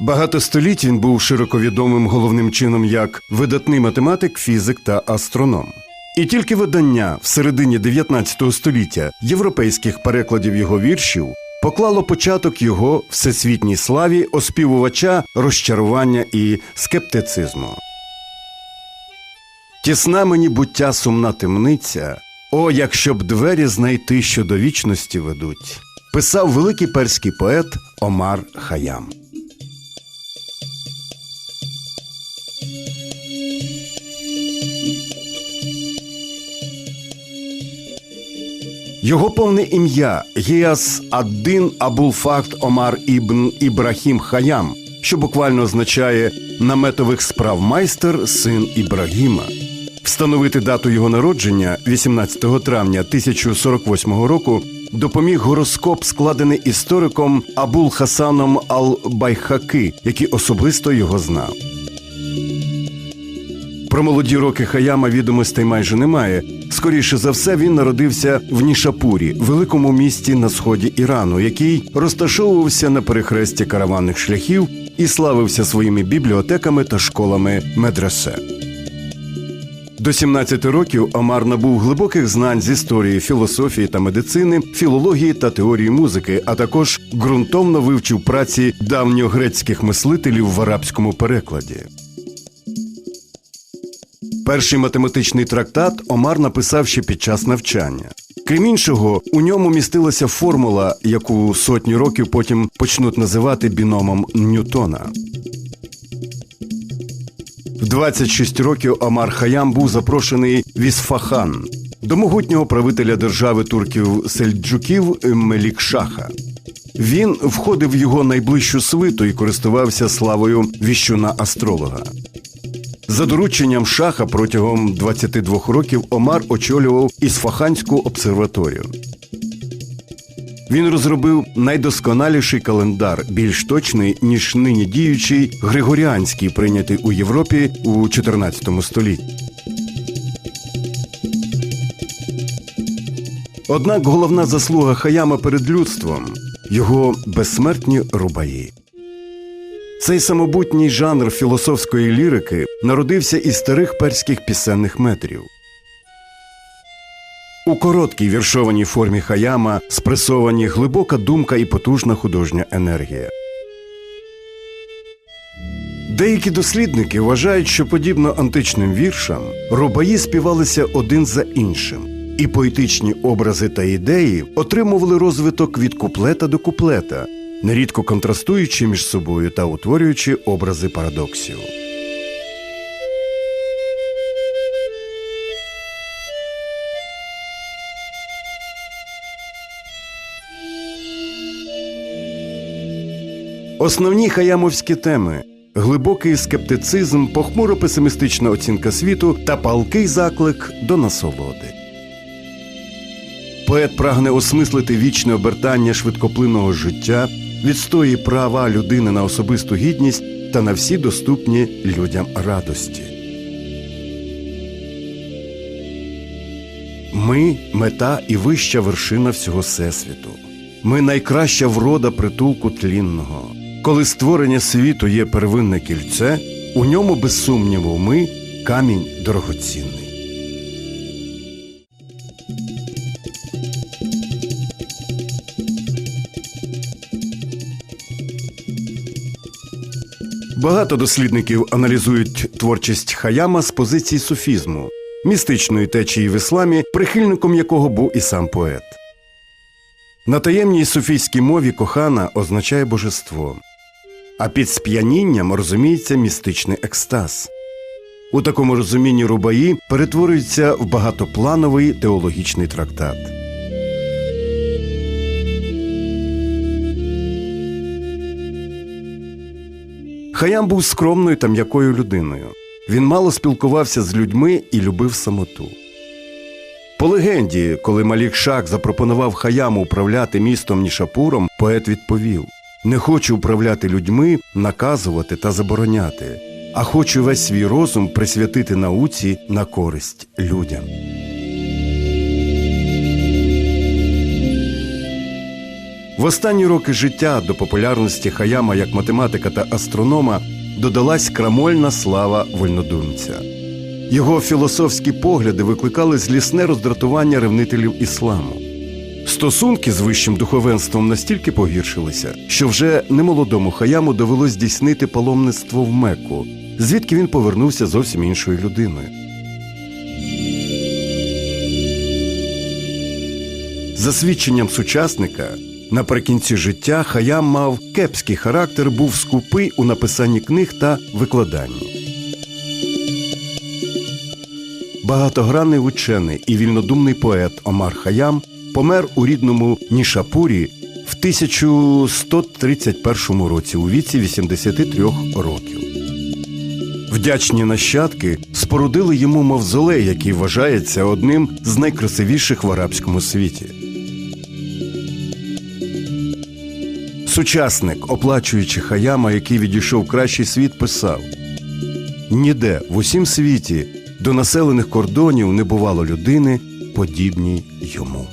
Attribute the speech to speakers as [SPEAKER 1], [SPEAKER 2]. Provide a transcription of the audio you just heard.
[SPEAKER 1] Багато століть він був широко відомим головним чином як видатний математик, фізик та астроном. І тільки видання в середині 19 століття європейських перекладів його віршів поклало початок його всесвітній славі оспівувача розчарування і скептицизму. Тісна мені буття сумна темниця. О, якщо б двері знайти, що до вічності ведуть, писав великий перський поет Омар Хаям. Його повне ім'я Гіас Аддин Абулфакт Омар Ібн Ібрахім Хаям, що буквально означає наметових справ майстер, син Ібрагіма. Встановити дату його народження 18 травня 1048 року допоміг гороскоп, складений істориком Абул Хасаном Ал-Байхаки, який особисто його знав. Про молоді роки Хаяма відомостей майже немає. Скоріше за все, він народився в Нішапурі, великому місті на сході Ірану, який розташовувався на перехресті караванних шляхів і славився своїми бібліотеками та школами медресе. До 17 років Омар набув глибоких знань з історії, філософії та медицини, філології та теорії музики, а також ґрунтовно вивчив праці давньогрецьких мислителів в арабському перекладі. Перший математичний трактат Омар написав ще під час навчання. Крім іншого, у ньому містилася формула, яку сотні років потім почнуть називати біномом Ньютона. В 26 років Омар Хаям був запрошений в Ісфахан до могутнього правителя держави турків Сельджуків Мелікшаха. Він входив в його найближчу свиту і користувався славою віщуна астролога. За дорученням шаха протягом 22 років Омар очолював Ісфаханську обсерваторію. Він розробив найдосконаліший календар, більш точний ніж нині діючий григоріанський, прийнятий у Європі у 14 столітті. Однак головна заслуга Хаяма перед людством його безсмертні рубаї. Цей самобутній жанр філософської лірики народився із старих перських пісенних метрів. У короткій віршованій формі Хаяма спресовані глибока думка і потужна художня енергія. Деякі дослідники вважають, що подібно античним віршам рубаї співалися один за іншим, і поетичні образи та ідеї отримували розвиток від куплета до куплета, нерідко контрастуючи між собою та утворюючи образи парадоксів. Основні хаямовські теми глибокий скептицизм, похмуро песимістична оцінка світу та палкий заклик до насолоди. Поет прагне осмислити вічне обертання швидкоплинного життя, відстоює права людини на особисту гідність та на всі доступні людям радості. Ми мета і вища вершина всього всесвіту. Ми найкраща врода притулку тлінного. Коли створення світу є первинне кільце, у ньому, без сумніву, ми камінь дорогоцінний. Багато дослідників аналізують творчість Хаяма з позиції суфізму, містичної течії в ісламі, прихильником якого був і сам поет. На таємній суфійській мові кохана означає божество, а під сп'янінням розуміється містичний екстаз. У такому розумінні рубаї перетворюються в багатоплановий теологічний трактат. Хаям був скромною та м'якою людиною. Він мало спілкувався з людьми і любив самоту. По легенді, коли Малік Шах запропонував Хаяму управляти містом Нішапуром, поет відповів: Не хочу управляти людьми, наказувати та забороняти, а хочу весь свій розум присвятити науці на користь людям. В останні роки життя до популярності Хаяма як математика та астронома додалась крамольна слава вольнодумця. Його філософські погляди викликали злісне роздратування ревнителів ісламу. Стосунки з вищим духовенством настільки погіршилися, що вже немолодому Хаяму довелось здійснити паломництво в Мекку, звідки він повернувся зовсім іншою людиною. За свідченням сучасника, наприкінці життя Хаям мав кепський характер, був скупий у написанні книг та викладанні. Багатогранний учений і вільнодумний поет Омар Хаям помер у рідному Нішапурі в 1131 році у віці 83 років. Вдячні нащадки спорудили йому мавзолей, який вважається одним з найкрасивіших в арабському світі. Сучасник, оплачуючи Хаяма, який відійшов кращий світ, писав: Ніде в усім світі до населених кордонів не бувало людини, подібній йому.